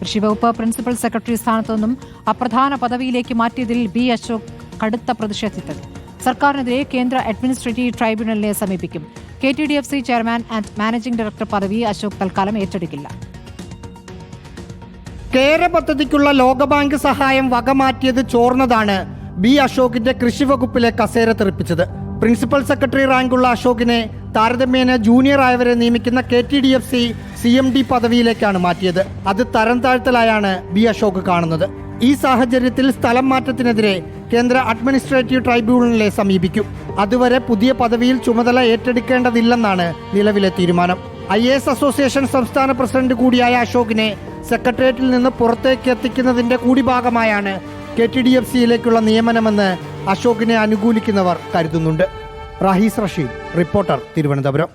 കൃഷിവകുപ്പ് principal secretary സ്ഥാനത്തു നിന്നും അപ്രധാന പദവിയിലേക്ക് മാറ്റിയതിൽ ബി അശോക് കടുത്ത പ്രതിഷേധത്തിൽ. സർക്കാരിനെതിരെ കേന്ദ്ര അഡ്മിനിസ്ട്രേറ്റീവ് ട്രൈബ്യൂണലിനെ സമീപിക്കും. K T D F C chairman and managing director പദവി അശോക് തൽക്കാലം ഏറ്റെടുക്കില്ല. കേര പദ്ധതിക്കുള്ള ലോകബാങ്ക് സഹായം വകമാറ്റിയത് ചോർന്നതാണ് ബി അശോകിന്റെ കൃഷി വകുപ്പിലെ കസേര തെറിപ്പിച്ചത്. പ്രിൻസിപ്പൽ സെക്രട്ടറി റാങ്കുള്ള അശോകിനെ താരതമ്യേന ജൂനിയർ ആയവരെ നിയമിക്കുന്ന K T D F C C M D പദവിയിലേക്കാണ് മാറ്റിയത്. അത് തരം താഴ്ത്തലായാണ് ബി അശോക് കാണുന്നത്. ഈ സാഹചര്യത്തിൽ സ്ഥലം മാറ്റത്തിനെതിരെ കേന്ദ്ര അഡ്മിനിസ്ട്രേറ്റീവ് ട്രൈബ്യൂണലിനെ സമീപിക്കും. അതുവരെ പുതിയ പദവിയിൽ ചുമതല ഏറ്റെടുക്കേണ്ടതില്ലെന്നാണ് നിലവിലെ തീരുമാനം. ഐ എസ് അസോസിയേഷൻ സംസ്ഥാന പ്രസിഡന്റ് കൂടിയായ അശോകിനെ സെക്രട്ടേറിയറ്റിൽ നിന്ന് പുറത്തേക്ക് എത്തിക്കുന്നതിന്റെ കൂടി ഭാഗമായാണ് കെ ടി ഡി എഫ് സിയിലേക്കുള്ള നിയമനമെന്ന് അശോകിനെ അനുകൂലിക്കുന്നവർ കരുതുന്നുണ്ട്. റഹീസ് റഷീദ് റിപ്പോർട്ടർ തിരുവനന്തപുരം.